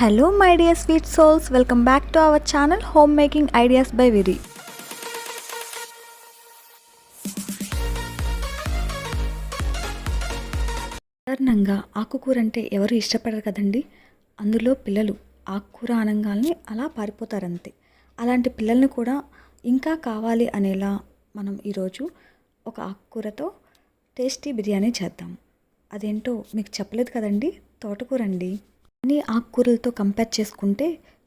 Hello my dear sweet souls welcome back to our channel home making ideas by Viri సాధారణంగా ఆకుకూర అంటే ఎవరు ఇష్టపడరు కదండి? అందులో పిల్లలు ఆకుకూర అనగానే అలా పారిపోతారంతే. అలాంటి పిల్లల్ని కూడా ఇంకా కావాలి అనేలా మనం ఈరోజు ఒక ఆకుకూరతో టేస్టీ బిర్యానీ చేద్దాం. అదేంటో మీకు చెప్పలేదు కదండి? తోటకూర అండి. అన్ని ఆకుకూరలతో కంపేర్ చేసుకుంటే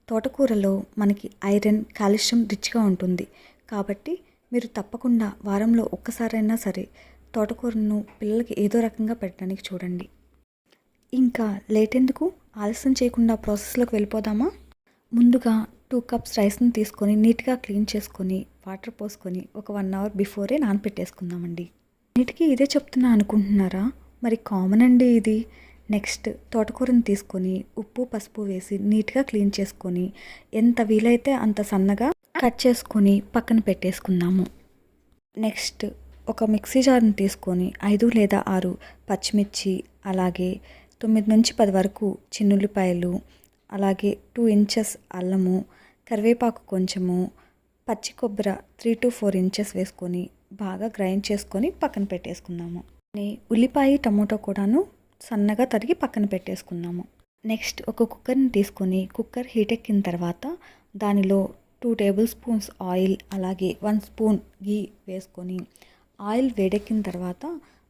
తోటకూరలో మనకి ఐరన్ కాల్షియం రిచ్గా ఉంటుంది. కాబట్టి మీరు తప్పకుండా వారంలో ఒక్కసారైనా సరే తోటకూరను పిల్లలకి ఏదో రకంగా పెట్టడానికి చూడండి. ఇంకా లేట్ ఎందుకు? ఆలస్యం చేయకుండా ప్రాసెస్లోకి వెళ్ళిపోదామా? ముందుగా టూ కప్స్ రైస్ని తీసుకొని నీట్గా క్లీన్ చేసుకొని వాటర్ పోసుకొని ఒక వన్ అవర్ బిఫోరే నానపెట్టేసుకుందామండి. నీటికి ఇదే చెప్తున్నా అనుకుంటున్నారా? మరి కామన్ అండి ఇది. నెక్స్ట్ తోటకూరని తీసుకొని ఉప్పు పసుపు వేసి నీట్గా క్లీన్ చేసుకొని ఎంత వీలైతే అంత సన్నగా కట్ చేసుకొని పక్కన పెట్టేసుకుందాము. నెక్స్ట్ ఒక మిక్సీ జార్ని తీసుకొని ఐదు లేదా ఆరు పచ్చిమిర్చి అలాగే తొమ్మిది నుంచి పది వరకు చిన్నుల్లిపాయలు అలాగే టూ ఇంచెస్ అల్లము కరివేపాకు కొంచెము పచ్చి కొబ్బరి త్రీ టు ఫోర్ ఇంచెస్ వేసుకొని బాగా గ్రైండ్ చేసుకొని పక్కన పెట్టేసుకుందాము. ఉల్లిపాయ టమోటో కూడాను సన్నగా తరిగి పక్కన పెట్టేసుకున్నాము నెక్స్ట్ ఒక కుక్కర్ని తీసుకొని కుక్కర్ హీట్ ఎక్కిన తర్వాత దానిలో టూ టేబుల్ స్పూన్స్ ఆయిల్ అలాగే వన్ స్పూన్ గీ వేసుకొని ఆయిల్ వేడెక్కిన తర్వాత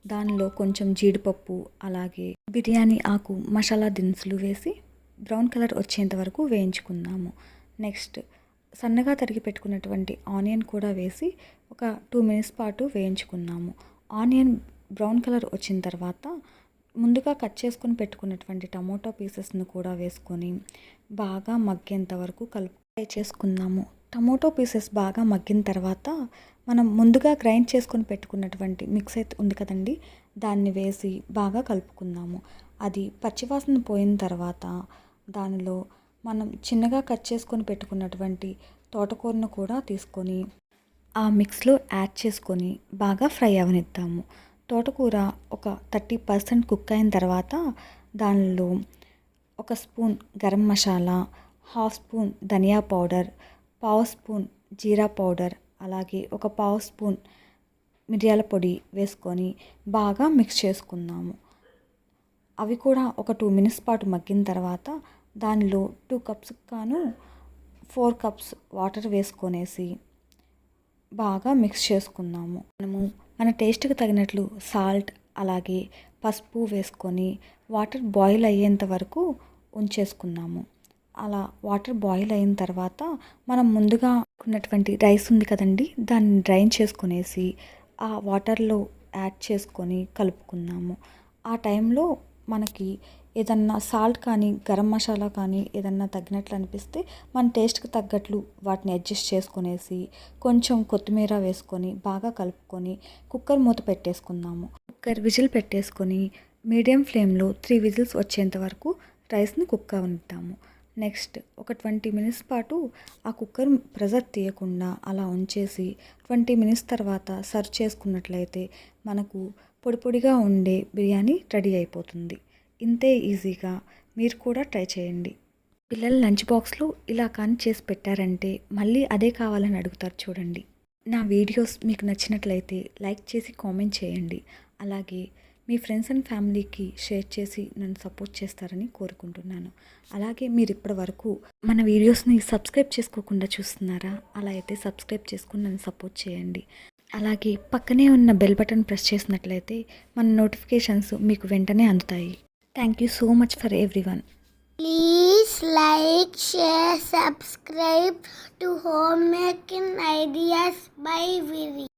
దానిలో కొంచెం జీడిపప్పు అలాగే బిర్యానీ ఆకు మసాలా దినుసులు వేసి బ్రౌన్ కలర్ వచ్చేంత వరకు వేయించుకుందాము. నెక్స్ట్ సన్నగా తరిగి పెట్టుకున్నటువంటి ఆనియన్ కూడా వేసి ఒక టూ మినిట్స్ పాటు వేయించుకున్నాము ఆనియన్ బ్రౌన్ కలర్ వచ్చిన తర్వాత ముందుగా కట్ చేసుకొని పెట్టుకున్నటువంటి టమోటా పీసెస్ను కూడా వేసుకొని బాగా మగ్గేంత వరకు కలుపు ఫ్రై చేసుకుందాము. టమోటో పీసెస్ బాగా మగ్గిన తర్వాత మనం ముందుగా గ్రైండ్ చేసుకొని పెట్టుకున్నటువంటి మిక్స్ అయితే ఉంది కదండి దాన్ని వేసి బాగా కలుపుకుందాము. అది పచ్చివాసన పోయిన తర్వాత దానిలో మనం చిన్నగా కట్ చేసుకొని పెట్టుకున్నటువంటి తోటకూరను కూడా తీసుకొని ఆ మిక్స్లో యాడ్ చేసుకొని బాగా ఫ్రై అవనిద్దాము. తోటకూర ఒక థర్టీ పర్సెంట్ కుక్ అయిన తర్వాత దానిలో ఒక spoon garam masala half spoon dhania powder పావు స్పూన్ జీరా పౌడర్ అలాగే ఒక పావు స్పూన్ మిరియాల పొడి వేసుకొని బాగా మిక్స్ చేసుకుందాము. అవి కూడా ఒక టూ మినిట్స్ పాటు మగ్గిన తర్వాత దానిలో టూ కప్స్ కాను ఫోర్ కప్స్ వాటర్ వేసుకొనేసి బాగా మిక్స్ చేసుకుందాము. మనము మన టేస్ట్కి తగినట్లు సాల్ట్ అలాగే పసుపు వేసుకొని వాటర్ బాయిల్ అయ్యేంత వరకు ఉంచేసుకున్నాము అలా వాటర్ బాయిల్ అయిన తర్వాత మనం ముందుగా ఉన్నటువంటి రైస్ ఉంది కదండి దాన్ని డ్రైన్ చేసుకునేసి ఆ వాటర్లో యాడ్ చేసుకొని కలుపుకున్నాము ఆ టైంలో మనకి ఏదన్నా సాల్ట్ కానీ గరం మసాలా కానీ ఏదన్నా తగ్గినట్లు అనిపిస్తే మన టేస్ట్కి తగ్గట్లు వాటిని అడ్జస్ట్ చేసుకునేసి కొంచెం కొత్తిమీర వేసుకొని బాగా కలుపుకొని కుక్కర్ మూత పెట్టేసుకుందాము. కుక్కర్ విజిల్ పెట్టేసుకొని మీడియం ఫ్లేమ్లో త్రీ విజిల్స్ వచ్చేంత వరకు రైస్ని కుక్ అవనిద్దాము నెక్స్ట్ ఒక ట్వంటీ మినిట్స్ పాటు ఆ కుక్కర్ ప్రెజర్ తీయకుండా అలా ఉంచేసి ట్వంటీ మినిట్స్ తర్వాత సర్వ్ చేసుకున్నట్లయితే మనకు పొడిపొడిగా ఉండే బిర్యానీ రెడీ అయిపోతుంది. ఇంతే ఈజీగా. మీరు కూడా ట్రై చేయండి. పిల్లలు లంచ్ బాక్స్లో ఇలా కానీ చేసి పెట్టారంటే మళ్ళీ అదే కావాలని అడుగుతారు చూడండి. నా వీడియోస్ మీకు నచ్చినట్లయితే లైక్ చేసి కామెంట్ చేయండి. అలాగే మీ ఫ్రెండ్స్ అండ్ ఫ్యామిలీకి షేర్ చేసి నన్ను సపోర్ట్ చేస్తారని కోరుకుంటున్నాను. అలాగే మీరు ఇప్పటి వరకు మన వీడియోస్ని సబ్స్క్రైబ్ చేసుకోకుండా చూస్తున్నారా? అలా అయితే సబ్స్క్రైబ్ చేసుకుని నన్ను సపోర్ట్ చేయండి. అలాగే పక్కనే ఉన్న బెల్ బటన్ ప్రెస్ చేసినట్లయితే మన నోటిఫికేషన్స్ మీకు వెంటనే అందుతాయి thank you so much for everyone please like share subscribe to home making ideas bye Viri.